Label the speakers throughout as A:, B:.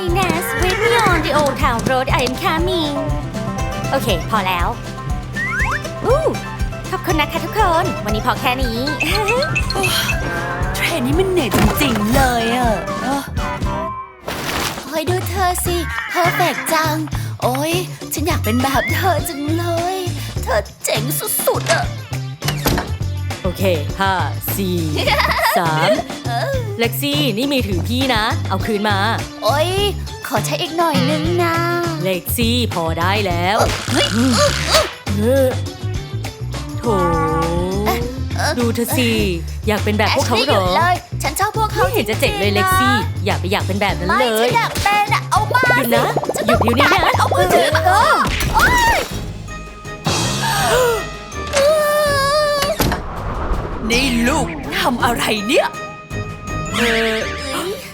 A: Hey Nas with me on the old town road I am coming โอเค พอแล้ว อู้ขอบคุณนะคะทุกคน วันนี้พอแค่นี้
B: เทรนนี้มันเหนื่อยจริงๆเลยอะเออ
C: คอยดูเธอสิเพอร์เฟกจัง โอ้ยฉันอยากเป็นแบบเธอจังเลย เธอเจ๋งสุดๆอะ
D: โอ เคห้าสี่สามเล็กซี่นี่มีถือพี่นะ เอาคืนมา
C: โอ้ยขอใช้อีกหน่อยนึงนะ
D: เล็กซี่พอได้แล้วเออโถดูเธอสิอยากเป็นแบบพวกเขา
C: แอชลี่
D: เหร
C: ยุ
D: อ
C: ดเลย ฉันชอบพวกเขา
D: ไม่เห็นจะเจ๋งเลยเล็กซี่ อย่าไปอยากเป็นแบบนั้น
C: ไม่
D: เล
C: ฉั
D: ย
C: นอยากเป็นอะเอามา
D: หยุดนะ
C: ฉัน
D: หยุ
C: ต้อ
D: ด
C: ง
D: เดี๋ยวนี้นะ
C: เอามือถือมา
B: นี่ลูกทำอะไรเนี่ย
D: เออ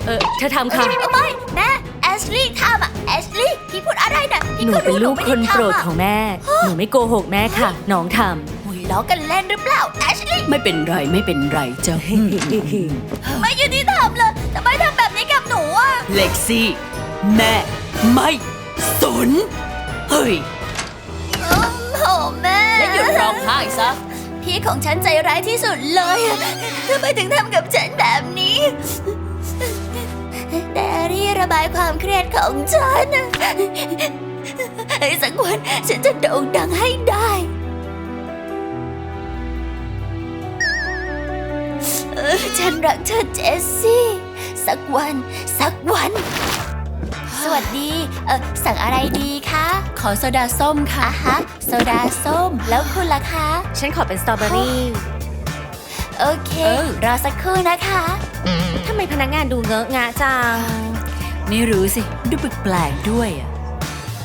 D: เออเธอทำค่ะ
C: ไม่แม่แอชลี่ทำอะแอชลี่พี่พูดอะไรนะพี่
D: หนู
C: ก็
D: เป็น
C: รู้
D: ลูก
C: ไม่
D: คน
C: ได้
D: โปรด
C: ทำอะ
D: ของแม่ หนูไม่โกหกแม่ค่ะ น้องท
C: หุยล้อกันเล่นหรือเปล่าแอชลี่
B: ไม่เป็นไรไม่เป็นไรเจ้าำ
C: ไม่ยุติธรรมเลยทำไมทำแบบนี้กับหนูอะ
B: เล็กซี่ แม่ไม่สน เฮ้ย
C: อืมโหแม่
B: และหยุดร้องไห้ซะ
C: พี่ของฉันใจร้ายที่สุดเลยทำไมถึงทำกับฉันแบบนี้ แต่รี่ระบายความเครียดของฉันสักวันฉันจะโด่งดังให้ได้ ฉันรักเธอเจสซี่ สักวัน สักวัน สวัสดี เออสั่งอะไรดีคะ
B: ขอโซดาส้มค่ะ
C: อะฮะ โซดาส้ม แล้วคุณล่ะคะ
D: ฉันขอเป็นสตรอเบอรี่
C: โอเค
B: เออ
C: รอสักครู่นะคะ
D: ทำไมพนักงานดูเงอะงะจัง
B: ไม่รู้สิ ดูแปลกๆด้วยอะ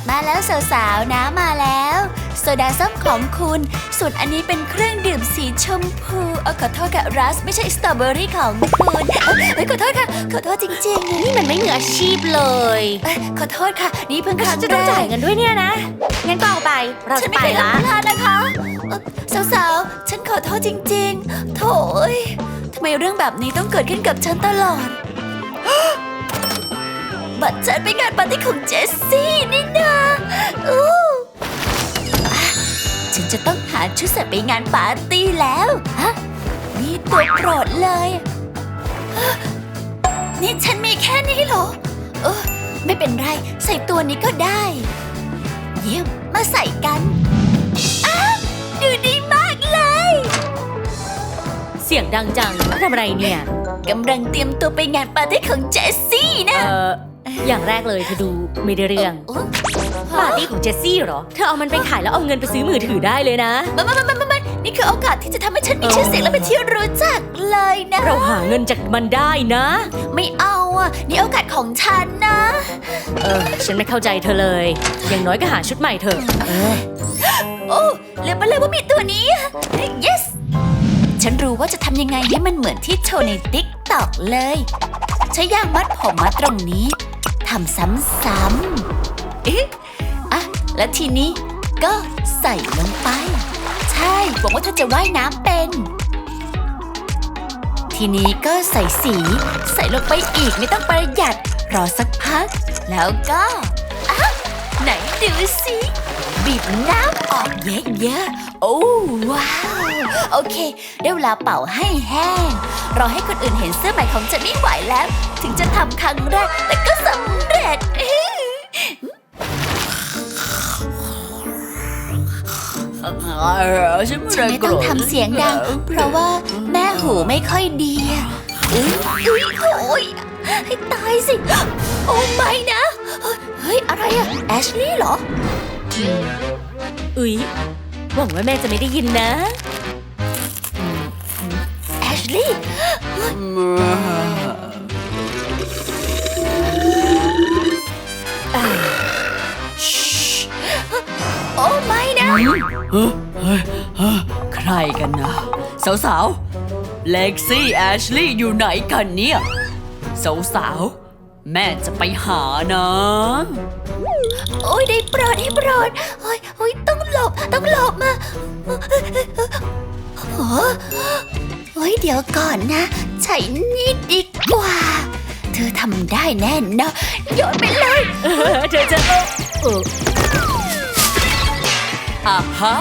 C: มาแล้วสาวๆนะมาแล้ว โซดาส้มของคุณ ส่วนอันนี้เป็นเครื่องดื่มสีชมพูเออขอโทษค่ะรัส ไม่ใช่สตรอเบอรี่ของคุณเอ้ยเอ้ยขอโทษค่ะ ขอโทษจริงๆ
D: นี่มันไม่มืออาชีพเลย
C: เอ้ยขอโทษค่ะ นี่เพิ่งครั้
D: ฉั
C: ง
D: นจะ
C: แร
D: ต้องจ่าย
C: ก
D: เงินด้วยเนี่ยนะ งั้นก็เอาไป เรา
C: ฉั
D: จะ
C: นไม่
D: ไป
C: เคย
D: ละ
C: ทำพลาดนะคะเอ่อสาวๆ ฉันขอโทษจริงๆ โถยทำไมเรื่องแบบนี้ต้องเกิดขึ้นกับฉันตลอด บัตรฉันไปงานปาร์ตี้ของเจสซี่นี่นาอู้อะฉันจะต้องหาชุดใส่ไปงานปาร์ตี้แล้วฮะนี่ตัวโปรดเลยฮะนี่ฉันมีแค่นี้เหรอเออไม่เป็นไร ใส่ตัวนี้ก็ได้ เยี่ยม มาใส่กันอ้าวดูดีมากเลย
D: เสียงดังจังทำอะไรเนี่ย
C: กำลังเตรียมตัวไปงานปาร์ตี้ของเจสซี่นะ
D: เอออย่างแรกเลยเธอดูไม่ได้เรื่อง
C: โอ้
D: ปาร์ตี้ของเจสซี่เหรอ เธอเอามันไปขายแล้วเอาเงินไปซื้อมือถือได้เลยนะ
C: ไม่ไม่ไม่ไม่ไม่นี่คือโอกาสที่จะทำให้ฉันมีชื่อเสียงและเป็นที่รู้จักเลยนะ
D: เราหาเงินจากมันได้นะ
C: ไม่เอาอะนี่โอกาสของฉันนะ
D: เออ ฉันไม่เข้าใจเธอเลย อย่างน้อยก็หาชุดใหม่เถอะเออ
C: โอ้ลืมไปเลยว่ามีตัวนี้ yes ฉันรู้ว่าจะทำยังไงให้มันเหมือนที่โชว์ในติ๊กตอกเลย ใช้ยางมัดผมมาตรงนี้ ทำซ้ำๆ เอ๊ะ อะ แล้วทีนี้ก็ใส่ลงไป ใช่หวังว่าเธอจะว่ายน้ำเป็น ทีนี้ก็ใส่สี ใส่ลงไปอีกไม่ต้องประหยัด รอสักพัก แล้วก็อะไหนดูสิ บีบน้ำออกเยอะๆ โอ้ว้าว โอเค ได้เวลาเป่าให้แห้ง รอให้คนอื่นเห็นเสื้อใหม่ของฉันไม่ไหวแล้ว ถึงจะทำครั้งแรก แต่ก็สำเร็จ
B: ฉันไม่
C: ฉัน
B: ได้
C: ไม่
B: โกร
C: ต้อง
B: ธ
C: ทำเสียงดัง เพราะว่าแม่หูไม่ค่อยดีอะอุ้ยอุ้ยโอ้ยให้ตายสิ โอ้ไม่นะ เฮ้ย อะไรอะแอชลี่เหรอ
D: อุ๊ยหวังว่าแม่จะไม่ได้ยินนะ
C: แอชลี่โอ้ไม่นะ
B: เฮ้ยเฮ้ยเฮ้ยใครกันนะ สาวๆ เล็กซี่แอชลี่อยู่ไหนกันเนี่ย สาวๆ แม่จะไปหานะ
C: โอ้ยได้โปรดได้โปรดโอ้ยโอ้ยต้องหลบต้องหลบมาโอ้โอ้ยเดี๋ยวก่อนนะ ใช้นี่ดีกว่า เธอทำได้แน่นอนโยนไปเลย
D: เธอจะเออ
B: อ่าฮะ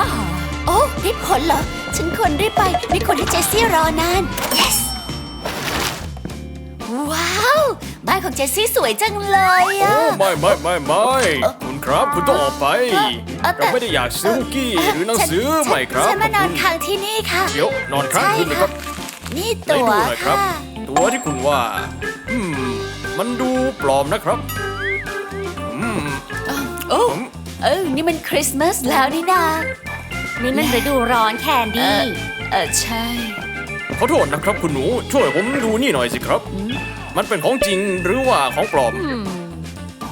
C: โอ้ได้ผลเหรอ ฉันควรรีบไปไม่ควรให้เจสซี่รอนาน yes ว้าว บ้านของเจสซี่สวยจังเลย
E: โอ้
C: อะ
E: ไม่ไม่ไม่ไม่คุณครับคุณต้องออกไป
C: เอ่อแต่
E: เราไม่ได้อยากซื้อคุกกี้หรือหนังสือ
C: ฉัน
E: ไม่ครับ
C: ฉันมานอน
E: ขอบคุณ
C: ค้างที่นี่ค่ะ
E: เดี๋ยวนอนค้างคืนเลยครับ
C: นี่
E: ไหน
C: ตัว
E: ดูหน่อยครับ
C: ค่ะ
E: ตัวที่คุณว่า อืม มันดูปลอมนะครับ อืม
C: โอ้
E: ผม
C: เออนี่มันคริสต์มาสแล้วนี่นา
A: นี่มันฤดูร้อนแคนดี้
C: เออใช่
E: ขอโทษนะครับคุณหนู ช่วยผมดูนี่หน่อยสิครับ มันเป็นของจริงหรือว่าของปลอม
A: อืม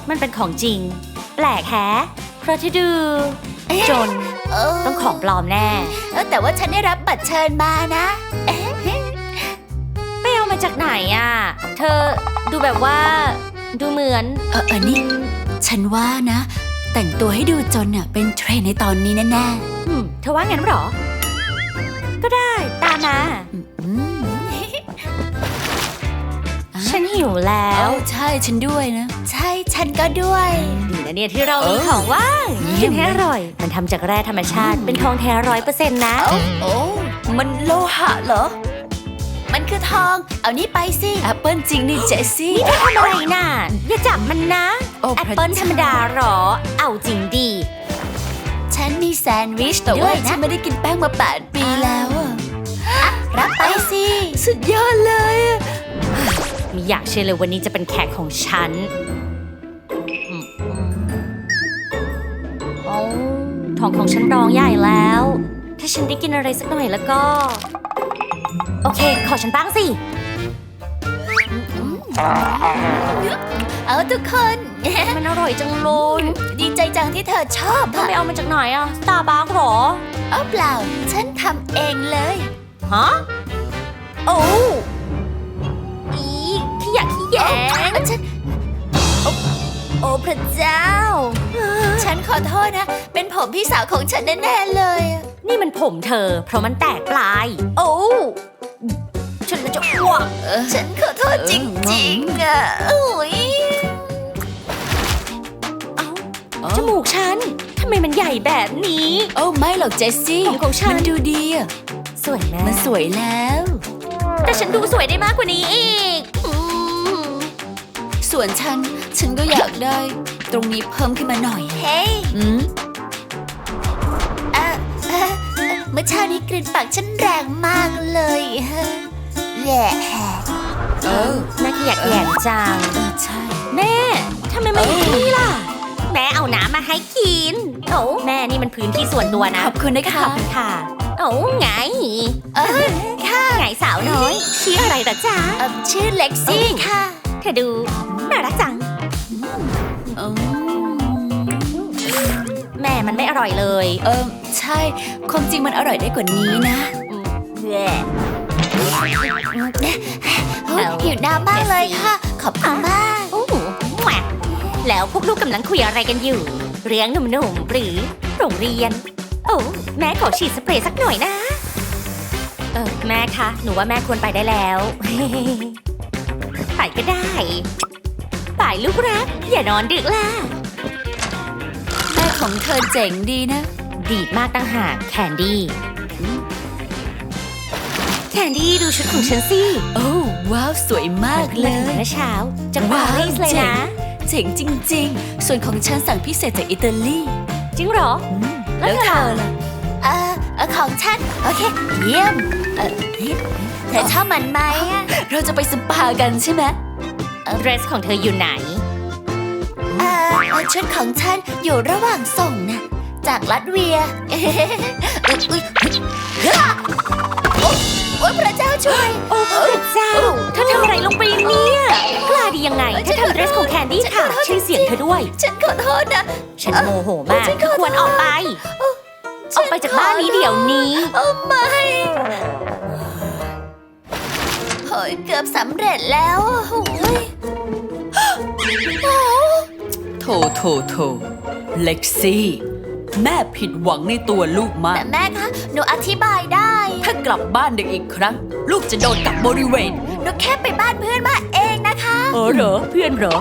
A: มันเป็นของจริง แปลกแฮะเพราะที่ดู จน
C: เออ
A: ต้องของปลอมแน่
C: เออแต่ว่าฉันได้รับบัตรเชิญมานะเอ๊ะ
A: ไปเอามาจากไหนอะ เธอดูแบบว่า ดูเหมือน
C: เออเออนี่ ฉันว่านะ แต่งตัวให้ดูจนอะเป็นเทรนด์ในตอนนี้แน่
A: อืมเธอว่างั้นเหรอ ก็ได้ ตามมา นหิวแล้
C: แล้ววใช่ฉันด้วยนะ ใช่ฉันก็ด้วย
A: ดีนะเนี่ยที่เรามีของว่าง
C: เยี่
A: กิ
C: ย
A: น
C: ม
A: ให้อร่อย มันทำจากแร่ธรรมชาติ เป็นทองแท้ร้อยเปอร์เซ็นต์นะ
C: โอ้โอ้มันโลหะเหรอ มันคือทอง เอานี่ไปสิ แอปเปิลจริงนี่เจสซี่
A: นี่เธอทำอะไรน่ะ อย่าจับมันนะ
C: โอ้
A: แอปเปิล
C: พระเจ้า
A: ธรรมดาเหรอ เอาจริงดี
C: ฉันมีแซนด์วิชแต่
A: ด้
C: ว่า
A: วยนะ
C: ฉันไม่ได้กินแป้งมา8ปีแล้วอะรับไปสิ สุดยอดเลยอะ
A: ไม่อยากเชื่อเลยวันนี้จะเป็นแขกของฉันอืมอืมโอ้ท้องของฉันร้องใหญ่แล้ว ถ้าฉันได้กินอะไรสักหน่อยแล้วก็ โอเค ขอฉันบ้างสิ
C: เอาทุกคน
A: มันอร่อยจังเลย
C: ดีใจจังที่เธอชอบ
A: เธอ
C: อะ
A: ไปเอามาจากไหนอะสตาร์บัคหรอ
C: เอาเปล่า ฉันทำเองเลย
A: ฮะ โอ้อีขี้อ ยากขี้แยง
C: เอาฉัน
A: โอ้พระเจ้า
C: ฉันขอโทษนะ เป็นผมพี่สาวของฉันแน่ๆเลยอะ
A: นี่มันผมเธอ เพราะมันแตกปลาย โอ้ฉันจะอ้วก
C: ฉันขอโทษจริงๆอะโอ้ย
A: เอ้าจมูกฉัน ทำไมมันใหญ่แบบนี้
C: โอ้ไม่หรอกเจสซี่
A: ผมของฉัน
C: มันดูดีอะ
A: สวยไหม
C: มันสวยแล้ว
A: แต่ฉันดูสวยได้มากกว่านี้อีกอืม
C: ส่วนฉัน ฉันก็อยากได้ ตรงนี้เพิ่มขึ้นมาหน่อย
A: เฮ้ย
C: อืมเอ่อเอ่อเมื่อเช้านี้กลิ่นปากฉันแรงมากเลยฮะแหละ
A: เออน่าขยะแขยงจัง
C: เออใช่
A: แม่ทำไมมาอยู่ที่นี่ล่ะ แม่เอาน้ำมาให้กินโอ้แม่นี่มันพื้นที่ส่วนตัวนะ
C: ขอบคุณนะ
A: ข
C: คะ
A: อบคุณค่ะโอ้ไง
C: เออค่ะ
A: ไงสาวน้อยชื่ออะไรล่ะจ๊ะ
C: เอ่อชื่อเล็กซี่ค่ะ
A: เธอดู
C: ม่
A: มันไม่อร่อยเลย
C: เออใช่ ความจริงมันอร่อยได้กว่านี้นะ
A: แย่
C: เฮ้ยหิวน้ำมากเลยค่ะ ขอบคุณมาก
A: โอ้แหวะแล้วพวกลูกกำลังคุยอะไรกันอยู่ เรื่องหนุ่มๆหรือโรงเรียน โอ้แม่ขอฉีดสเปรย์สักหน่อยนะ เออแม่คะ หนูว่าแม่ควรไปได้แล้ว ไปก็ได้ ไปลูกรัก อย่านอนดึกล่ะ
C: แม่ ของเธอเจ๋งดีนะ
A: ดีดมากตั้งหากแคนดี้ แคนดี้ดูชุดของฉันสิ
C: โอ้ว้าวสวยมากเล
A: มาถึง
C: ย
A: เมื่อเช้าจากปา
C: ว้าว
A: รีสเลย
C: เจ๋ง
A: นะ
C: เจ๋งจริง ๆ ส่วนของฉันสั่งพิเศษจากอิตาลี
A: จริงเหรอ
C: อืม
A: แล้
C: แล้วว
A: เธ
C: เธ
A: อ
C: อล่ะ เออเอ่อของฉัน โอเค เยี่ยมเออเธอชอบมันไหมอะเราจะไปสปากันใช่ไหม
A: เดรสของเธออยู่ไหน
C: เออเอ่อ ชุดของฉันอยู่ระหว่างส่งนะ จากลัตเวียอุ๊ยอุ๊ยเฮ้ยโอ๊ยโอ๊ยพระเจ้าช่วย
A: โอ้พระเจ้าเธอทำอะไรลงไปเนี่ย กล้าดียังไงถ้าทำเดรสของแคนดี้ค่ะ ชื่อเสียงเธอด้วย
C: ฉันขอโทษนะ
A: ฉันโมโหมาก
C: ฉันขอโทษ
A: ควรออกไป ออกไปจากบ้านนี้เดี๋ยวนี้
C: โอ้ไม่โอ้ยเกือบสำเร็จแล้วอะโอ้ย
B: โถโถโถเล็กซี่ แม่ผิดหวังในตัวลูกมา
C: แต่
B: ก
C: แม่คะ หนูอธิบายได้
B: ถ้ากลับบ้านดึกอีกครั้ง ลูกจะโดนกักบริเวณ
C: หนูแค่ไปบ้านเพื่อนมาเองนะคะ
D: เออเหรอ เพื่อนเหรอ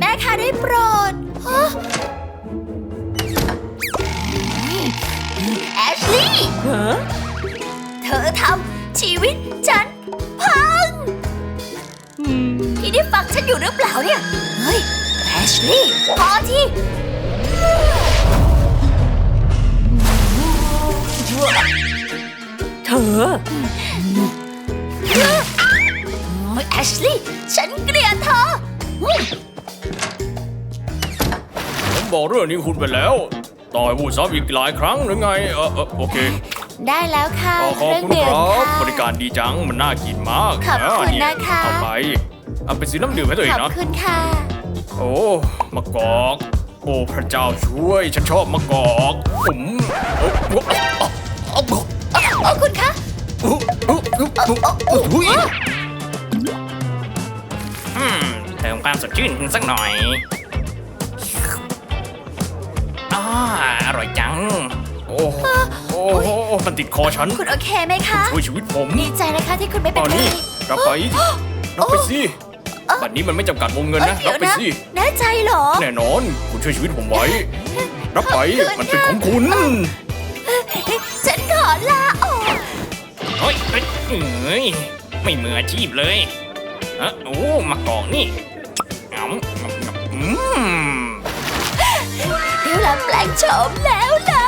C: แม่คะได้โปรดฮะแอชลีย์
D: ฮะ
C: เธอทำชีวิตฉันพัง
D: อืม
C: พี่ได้ฟังฉันอยู่หรือเปล่าเนี่ย เฮ้ยแอ ชลีย์พอที่
D: เธอ
C: โอ้ยแอชลีย์ฉันเกลียดเธอ
E: ผมบอกเรื่องนี้คุณไปแล้ว ต่อให้พูดซ้ำอีกหลายครั้งหรือไง เออเออโอเค
C: ได้แล้วค่ะ
E: ขอขอบคุณ
C: เค
E: ค
C: รื่
E: รั
C: อง
E: บ
C: ดื่มค่ะ
E: บริการดีจัง มันน่ากินมาก
C: ขอบคุณ
E: เย
C: นะคะ
E: เอาไปเอาไปซื้อน้ำดื่มให้ตัวเอ
C: ข
E: ง
C: อบ
E: นะ
C: คุณค่ะ
E: โอ้มะกอก โอ้พระเจ้าช่วย ฉันชอบมะกอกผมโอ้โอ้โอ้โอ้
C: โอ้คุณคะ
E: อ้โอ้โอ้โอ้โอ้ยอืมเติมความสดชื่นสักหน่อยอาอร่อยจัง โอ้โหโอ้มันติดคอฉัน
C: คุณโอเคไหมคะ
E: ช่วยชีวิตผม
C: ดีใจนะคะที่คุณไม่เป็
E: น
C: ไร
E: นี้รับไปรับไปสิ บัตรนี้มันไม่จำกัดวงเงิน
C: เอ้ย
E: นะ
C: เดี๋
E: รั
C: ย
E: บ
C: ว
E: ไป
C: นะ
E: สิ
C: แน่ใจเหรอ
E: แน่นอน คุณช่วยชีวิตผมไว้ รับไป
C: ขอบคุณ
E: มันเป็น
C: ค่ะ
E: ของคุณ
C: ฉันขอลาออก
E: เฮ้ยเฮ้ยเอ้ยไม่มืออาชีพเลยเอะโอ้มากอกนี่อ๋ำอืม
C: เดี๋ยวเราแปลงโฉมแล้วล่ะ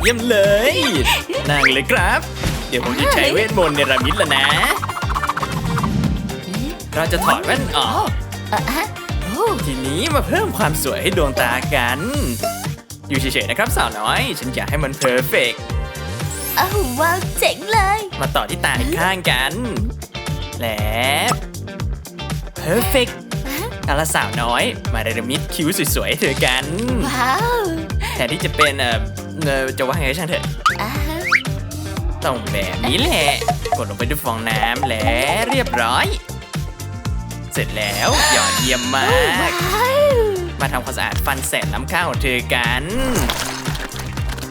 E: เยี่ยมเลย นั่งเลยครับ เดี๋ยวผมจะใช้เวทมนต์เนรมิตแล้วนะ เราจะถอดแว่นออก
C: เอ่อฮะโอ้
E: ทีนี้มาเพิ่มความสวยให้ดวงตากัน อยู่เฉยๆนะครับสาวน้อย ฉันอยากให้มันเพอร์เฟก
C: เอาว้าวเจ๋งเลย
E: มาต่อที่ตาอีกข้างกัน และเพอร์เฟกเอาละสาวน้อย มาเรมิตคิ้วสวยๆให้เธอกัน
C: ว้าว
E: แทนที่จะเป็นเอ่อเอ่อจะว่าไงก็ช่างเถอะ
C: อ่าฮะ
E: ต้องแบบนี้แหละ กดลงไปด้วยฟองน้ำและเรียบร้อย เสร็จแล้วยอดเยี่ยมมาก
C: ว้าว
E: มาทำความสะอาดฟันแสนล้ำค่าของเธอกัน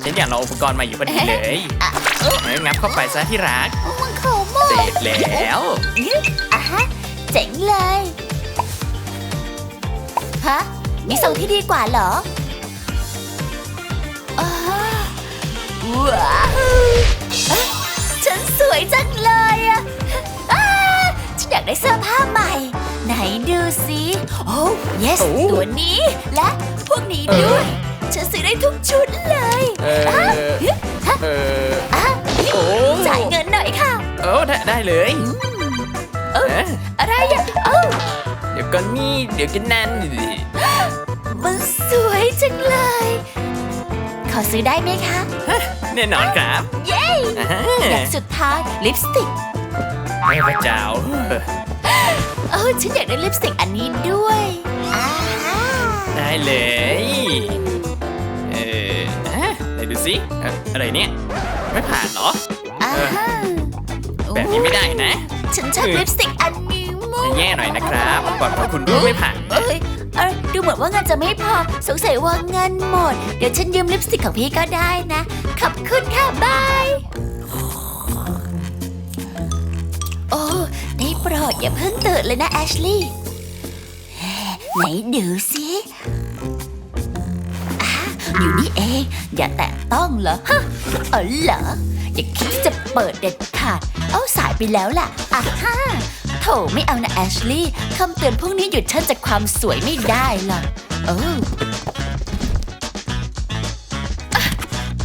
E: ฉันอยากลองอุปกรณ์ใหมาอยู่พอดีเลย
C: อะ
E: เอ้ยงับเข้าไปซะที่รัก
C: โอ้มันขมอะ
E: เสร็จแล้ว
C: อะฮะเจ๋งเลยฮะมีทรงที่ดีกว่าเหรออ้าวว้าวเอ๊ะฉันสวยจังเลยอะอ้าฉันอยากได้เสื้อผ้าใหม่ไหนดู สิโอ้ yes
E: โอ้
C: ตัวนี้ และพวกนี้ด้วย ฉันซื้อได้ทุกชุดเลย
E: เออเออ
C: อะ
E: โอ้
C: จ่ายเงินหน่อยค่ะ
E: โอ้ได้ได้เลย
C: เอ้า
E: เอ๊ะ
C: อะไรอะเอ้า
E: เดี๋ยวก็นี่เดี๋ยวก็นั่น
C: มันสวยจังเลย ขอซื้อได้ไหมคะ
E: แน่นอนครับ
C: เย้
E: อ่าฮะ
C: อย่างสุดท้ายลิปสติก
E: ให้พระเจ้า
C: เออฉันอยากได้ลิปสติกอันนี้ด้วยอ่า
E: ได้เลย เอออะไหนดูสิเอ่ออะไรเนี่ย ไม่ผ่านเหรอ
C: อ่า
E: เออแบบนี้ไม่ได้นะ
C: ฉันชอบลิปสติกอันนี้มาก
E: จะแย่หน่อยนะครับก่อนเพราะคุณรูปไม่ผ่าน
C: เอ้ยเอ้ยดูเหมือนว่าเงินจะไม่พอสงสัยว่าเงินหมด เดี๋ยวฉันยืมลิปสติกของพี่ก็ได้นะ ขอบคุณค่ะบาย โอ้ ได้โปรดอย่าเพิ่งตื่นเลยนะแอชลีย์ไหนดูสิอ่าอยู่นี่เอง อย่าแตะต้องเหรอ ฮะ เออเหรอ อย่าคิดจะเปิดเด็ดขาด เอาสายไปแล้วล่ะอะฮ่าโถไม่เอานะแอชลีย์คำเตือนพวกนี้หยุดฉันจากความสวยไม่ได้หรอกเออ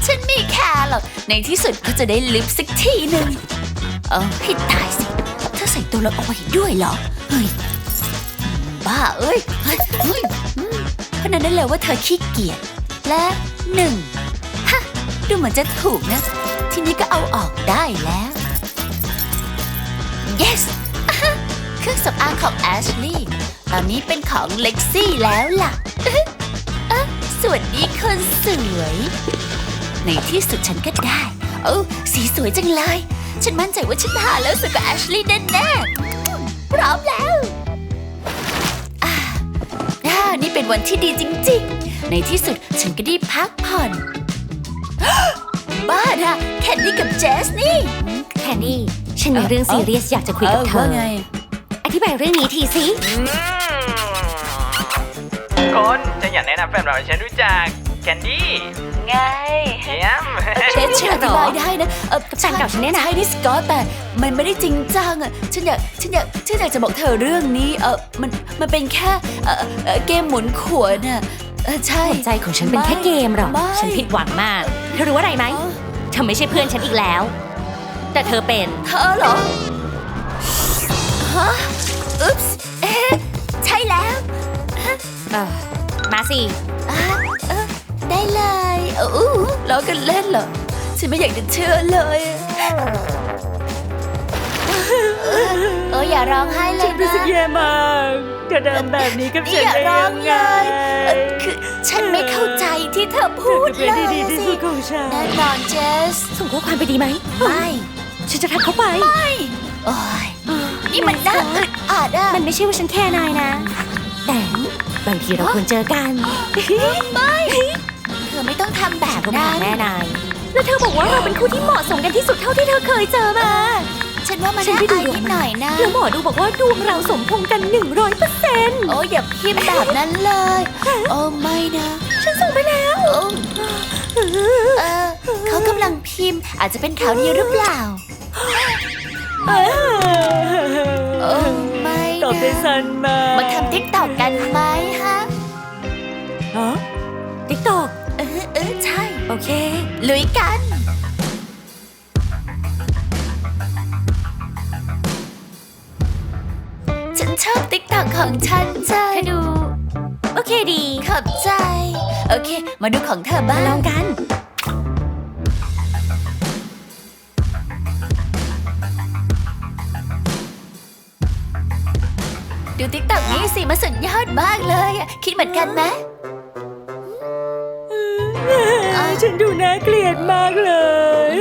C: ฉันไม่แคร์หรอก ในที่สุดก็จะได้ลิปสักทีหนึ่งเออให้ตายสิ ตัวเราเอาไว้ด้วยเหรอ เฮ้ย บ้าเอ้ย เฮ้ยเฮ้ยอืมเพราะนั้นได้เลยว่าเธอขี้เกียจ และหนึ่งฮะ ดูเหมือนจะถูกนะ ทีนี้ก็เอาออกได้แล้ว yes อะฮะเครื่องสำอางของแอชลีย์ตอนนี้เป็นของเล็กซี่แล้วล่ะอื้ออะสวัสดีคนสวย ในที่สุดฉันก็ได้ โอ้าสีสวยจังเลย ฉันมั่นใจว่าฉันทาแล้วสวยกว่าแอชลีย์แน่ๆพร้อมแล้วอ่าอ่านี่เป็นวันที่ดีจริง ๆ ในที่สุดฉันก็ได้พักผ่อน บ้านะแคนดี้กับเจสนี่
A: แคนดี้ ฉันมีเรื่องซีเรียสอยากจะคุยกับเธอ
C: ว่าไง
A: ไอธิบายเรื่องนี้ทีสิ
E: คนฉันอยากแนะนำแฟนเราให้ฉันรู้จักแคนดี้
C: ไง
E: เยี่ยม
C: เชฟฉันอธิบายได้นะเออ
A: แฟนเก่าฉันเนี่ยนะ
C: ใช่นี่สกอตแต่มันไม่ได้จริงจังอะฉันอยากฉันอยากฉันอยากจะบอกเธอเรื่องนี้เออมันมันเป็นแค่เออเออเกมหมุนขวดน่ะเออใช่
A: หัวใจของฉันเป็นแค่เกมหรอก
C: ไม่
A: ฉันผิดหวังมาก เธอรู้อะไรไหม
C: อ๋อ
A: เธอไม่ใช่เพื่อนฉันอีกแล้ว แต่เธอเป็น
C: เธอเหรอ ฮะ อุ๊ปส์เอ๊ะใช่แล้ว
A: เออ มาสิ
C: อะ เออได้เลยเอออู้ล้อกันเล่นเหรอ ฉันไม่อยากจะเชื่อเลยเอออย่าร้องไห้เลย
D: รู้
C: นะ
D: สึกแย่มากเธอทำแบบนี้กับฉัน
C: อย่า
D: ได้
C: ร้อ
D: ยังไง
C: คือฉันไม่เข้าใจที่เธอพูด
D: เล
C: ยสิแน่นอนเจส
A: ส่งข้อความไปดีไหม
C: ไม่
A: ฉันจะทักเขาไปไม่
C: โอ้ยนี่มันน่าอึดอัดอะ
A: มันไม่ใช่ว่าฉันแค่นายนะ แต่บางทีเราควรเจอกัน
C: ไม่ ไม่ต้องทำแบบ
A: ก็บอ
C: นั้
A: ก
C: น
A: แม่นายแล้วเธอบอกว่าเราเป็นคู่ที่เหมาะสมกันที่สุดเท่าที่เธอเคยเจอมา
C: ฉันว่ามัน
A: ฉัน
C: น่า
A: ไปดู
C: อาย
A: ดวง
C: นิด
A: มา
C: หน่อยนะ
A: แล้วหมอดูบอกว่าดวงเราสมพงษ์กัน100เปอร์เซ็นต์
C: โอ้ยอย่าพิมพ์แบบนั้นเลย โอ้ไม่นะ
A: ฉันส่งไปแล้ว
C: โอ้เออเขากำลังพิมพ์อาจจะเป็นข่าวดีหรือเปล่าโอ้ไม่
D: ตอบได้
C: นะ
D: สั้นมาก
C: มาทำทิกตอกกันไหมฮะ เค ลุยกัน ฉันชอบติ๊กตอกของฉันจ้า
A: เธอดู โอเคดี
C: ขอบใจ โอเค มาดูของเธอบ้า
A: มาลองงกัน
C: ดูติ๊กตอกนี้สิมาสุดยอดมากเลยอะคิดเหมือนกันไหม
D: ฉันดูน่าเกลียดมากเลย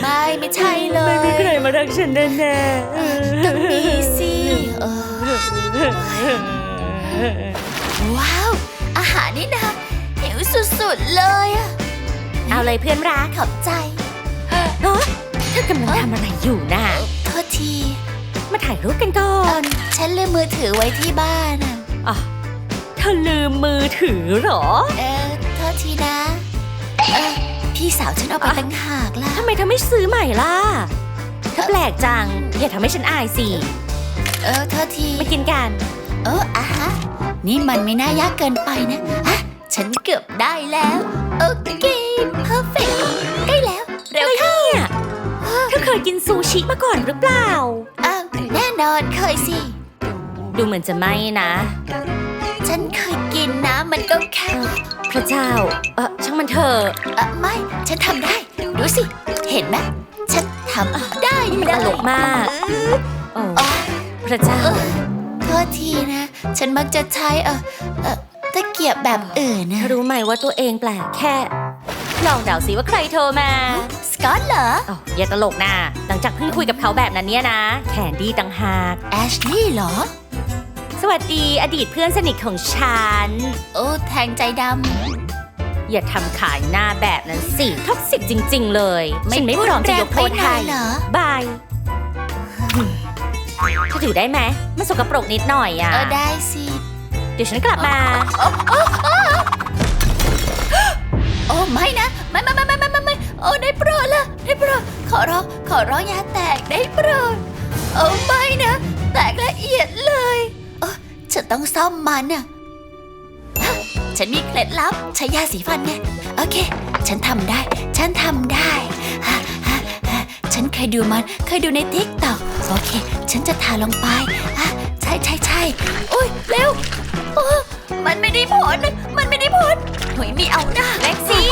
C: ไม่ไม่ใช่เลย
D: ไม่มีใครมารักฉันแน่ๆ
C: ต้องมีสิเออว้าว อาหารนี่นะหิวสุดๆเลยอะ
A: เอาเลยเพื่อนรัก
C: ขอบใจ
A: เฮ้ยเธอกำลังทำอะไรอยู่น่ะ
C: โทษที
A: มาถ่ายรูปกันก่อ
C: เอนอฉันลืมมือถือไว้ที่บ้านอะ
A: อะเธอลืมมือถือเหรอ
C: เออโทษทีนะ เออพี่สาวฉันเอาไปตั้งหากล่ะ
A: ทำไมเธอไม่ซื้อใหม่ล่ะเธอแปลกจัง อย่าทำให้ฉันอายสิ
C: เออโทษที
A: มากินกัน
C: เอออะฮะ นี่มันไม่น่ายากเกินไปนะอะฉันเกือบได้แล้ว โอเคเพอร์เฟกใกล้แล้ว เร็วเข้า
A: เนี่ยเธอเคยกินซูชิมาก่อนหรือเปล่า
C: อ้าว แน่นอนเคยสิ
A: ดูเหมือนจะไม่นะ
C: ฉันเคยกินนะ มันก็แค่
A: พระเจ้า เออช่างมันเถอะ
C: เออไม่ ฉันทำได้ ดูสิ เห็นไหมฉันทำได้
A: นี่มัน
C: เล
A: ต
C: ย
A: ลกมาก โอ้
C: อ๋อ
A: พระเจ้า
C: เออโทษทีนะ ฉันมักจะใช้เออเออตะเกียบแบบอื่นนะ
A: เธอรู้ไหมว่าตัวเองแปลกแค่ ลองเดาสิว่าใครโทรมา
C: สกอตเหรอ
A: อ๋ออย่าตลกนะหลังจากเพิ่งคุยกับเขาแบบนั้นเนี่ยนะ แคนดี้ต่างหาก
C: แอชลี่เหรอ
A: สวัสดีอดีตเพื่อนสนิทของฉัน
C: โอ้ แทงใจด
A: อย่าทำขายหน้าแบบนั้นสิท็อกซิกจริง ๆ เลยำฉันไม่พร้อมจะยกโทษให้
C: เหรอ
A: บายเธอถือได้ไหมมันสกปรกนิดหน่อยอะ
C: เออ ได้สิ
A: เดี๋ยวฉันกลับมา
C: โอ้ไม่นะไม่ไม่ไม่ไม่ไม่ไม่ไม่โอ้ได้โปรดละได้โปรดขอร้องขอร้องอย่าแตกได้โปรดโอ้ไม่นะ แตกละเอียดเลยเออ ฉันต้องซ่อมมันน่ะฉันมีเคล็ดลับใช้ยาสีฟันไงโอเค ฉันทำได้ ฉันทำได้ฮะฮะฮะฉันเคยดูมันเคยดูในทิกตอกโอเค ฉันจะทาลงไปฮะใช่ใช่ใช่โอ้ยเร็วอ้มันไม่ได้ผลมันไม่ได้ผลเฮ้ยไม่เอาหน้า
A: เล็กซี่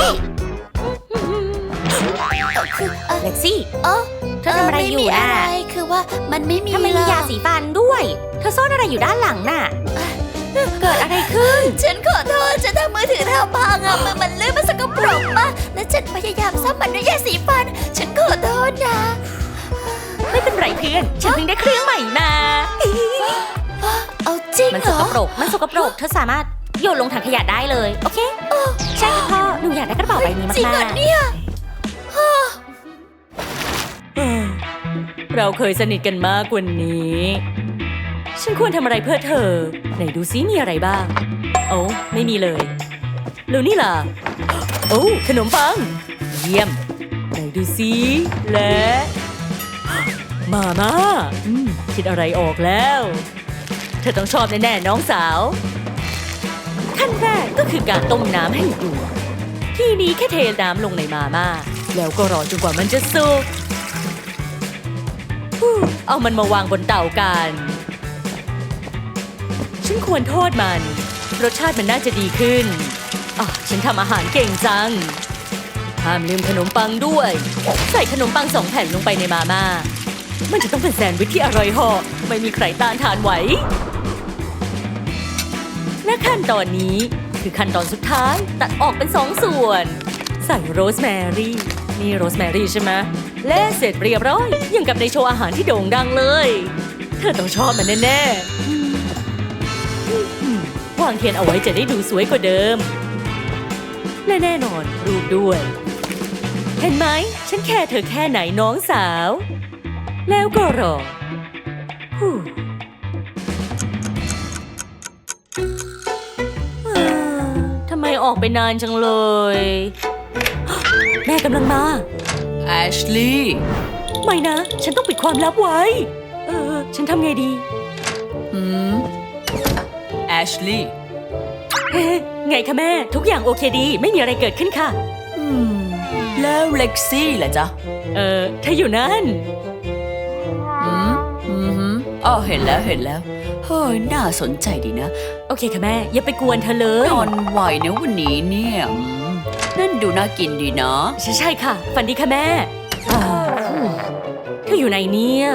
C: เออคือเออ
A: เล็กซี่
C: เออ
A: เธอทำอะไรอยู่
C: ม่มี
A: น่ะ
C: อะไรคือว่ามันไม่มี
A: ทำไมมียา
C: หรอก
A: สีฟันด้วย เธอซ่อนอะไรอยู่ด้านหลังน่ะ เกิดอะไรขึ้น
C: ฉันขอโทษ ฉันทำมือถือเธอพังอะมันมันลื่นมันสกปรกมากและฉันพยายามซ่อมมันด้วยยาสีฟัน ฉันขอโทษนะ
A: ไม่เป็นไรเพื่อน ฉันเพิ่งได้เครื่องใหม่มา
C: เอาจริง
A: มัน
C: เห
A: ส
C: รอก
A: ปรก มันสกปรก เธอสามารถโยนลงถังขยะได้เลย โอเค ใช่ค่ะพ่อ หนูอยากได้กระเป๋าใบนี้
C: จริงเหร
A: มา
C: อกเนี่ย
D: เออ
A: เราเคยสนิทกันมากกว่านี้ ฉันควรทำอะไรเพื่อเธอ ไหนดูซิมีอะไรบ้าง โอ้ไม่มีเลย แล้วนี่ล่ะ โอ้ขนมปัง เยี่ยม ไหนดูซิและ มาม่าอืมคิดอะไรออกแล้ว เธอต้องชอบแน่ๆน้องสาว ขั้นแรกก็คือการต้มน้ำให้ดูที่นี้แค่เทน้ำลงในมาม่า แล้วก็รอจนกว่ามันจะสุกเอามันมาวางบนเตากัน ฉันควรโทษมัน รสชาติมันน่าจะดีขึ้นอะฉันทำอาหารเก่งจัง ห้ามลืมขนมปังด้วย ใส่ขนมปังสองแผ่นลงไปในมาม่า มันจะต้องเป็นแซนด์วิชที่อร่อยหาะไม่มีใครต้านทานไหว และขั้นตอนนี้คือขั้นตอนสุดท้าย ตัดออกเป็นสองส่วน ใส่โรสแมรี่ นี่โรสแมรี่ใช่ไหมและเสร็จเรียบร้อยย่างกับในโชว์อาหารที่โด่งดังเลย เธอต้องชอบมันแน่ๆวางเทียนเอาไว้จะได้ดูสวยกว่าเดิม และแน่นอนรูปด้วย เห็นไหม ฉันแค่เธอแค่ไหนน้องสาว แล้วก็รอทำไมออกไปนานจังเลย แม่กำลังมา
B: แอชลีย์
A: ไม่นะ ฉันต้องปิดความลับไว้ เออ ฉันทำไงดี
B: หืมแอชลีย์
A: เอ๊ะไงคะแม่ ทุกอย่างโอเคดี ไม่มีอะไรเกิดขึ้นค่ะ
B: อืมแล้วเล็กซี่ล่ะจ๊ะ
A: เออเธออยู่นั่น
B: อืมอืมฮึอ๋อเห็นแล้วเห็นแล้วเฮ้ยน่าสนใจดีนะ
A: โอเคค่ะแม่ อย่าไปกวนเธอเลย
B: นอนไหวนะวันนี้เนี่ยอืม นั่นดูน่ากินดีนะ
A: ใช่ใช่ค่ะ ฝันดีค่ะแม่อ่าเธออยู่ไหนเนี่ย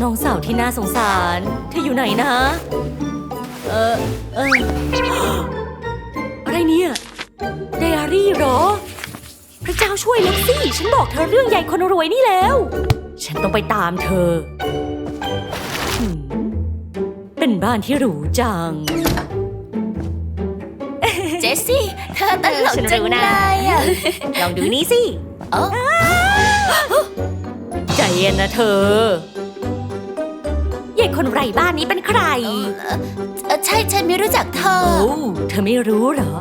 A: น้องสาวที่น่าสงสาร เธออยู่ไหนนะ เออเอออะไรเนี่ยไดอารี่เหรอ พระเจ้าช่วยเล็กซี่ ฉันบอกเธอเรื่องใหญ่คนรวยนี่แล้ว ฉันต้องไปตามเธอหืมเป็นบ้านที่หรูจัง
C: เจ สซี่เธอตลก
F: ฉัน
C: จัง
F: รู้
C: เล
F: นะ
C: ยอะ
F: ลองดูนี่สิ
C: เอ้า
A: ใจเย็นนะเธอ
F: ยายคนไร้บ้านนี้เป็นใคร
C: เออใช่ฉันไม่รู้จักเธอ
A: โอ้เธอไม่รู้เหรอ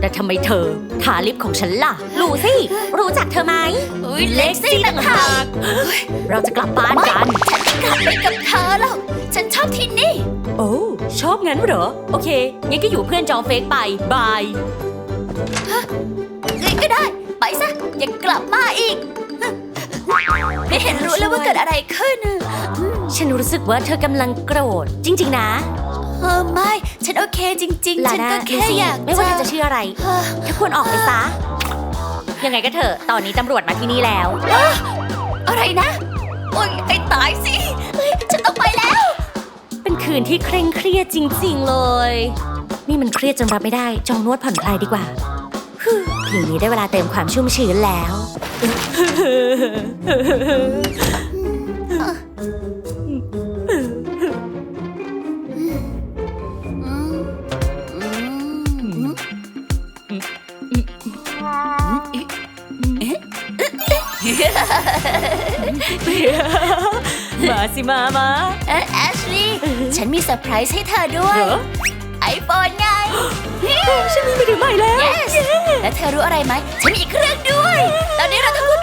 A: แต่ทำไมเธอทาลิปของฉันล่ะ
F: รู้สิ รู้จักเธอไหม
C: อุ้ยเล็กซี่ต่างหาก
F: เราจะกลับบ้าน
C: ไม่
F: กัน
C: ฉันไม่กลับไปกับเธอหรอกฉันชอบที่นี่
A: โอ้ ชอบงั้นเหรอ โอเค งั้นก็อยู่เพื่อนจอเฟกไป บาย
C: เอ้ยก็ได้ ไปซะ อย่ากลับมาอีก ไม่เห็นรู้เลยว่าเกิดอะไรขึ้นอะ
F: ฉันรู้สึกว่าเธอกำลังโกรธ จริง ๆ นะ
C: เออไม่ ฉันโอเคจริง ๆ
F: ลา
C: ฉัน
F: นา
C: ก็
F: ดู
C: แค่
F: สิ
C: อยาก
F: ไม่ว่าเธอจะชื่ออะไร
C: เอ่อ
F: เธอควรออกไปซะ ยังไงก็เถอะ ตอนนี้ตำรวจมาที่นี่แล้ว
C: อะไรนะ โอ๊ยไอ้ตายสิ
F: คืนที่เคร่งเครียดจริง ๆ เลย นี่มันเครียดจนรับไม่ได้จองนวดผ่อนคลายดีกว่าฮึ่มทีนี้ได้เวลาเติมความชุ่มชื้นแล้ว
A: มาสิมามา
C: เอ๊ะแอชลีย์ฉันมีเซอร์ไพรส์ให้เธอด้วย
A: เหรอ
C: ไอโฟนไง
A: ฉันมีมือถือใหม่แล้ว
C: yes และเธอรู้อะไรไหม ฉันมีอีกเครื่องด้วย ตอนนี้เราทั้งคู่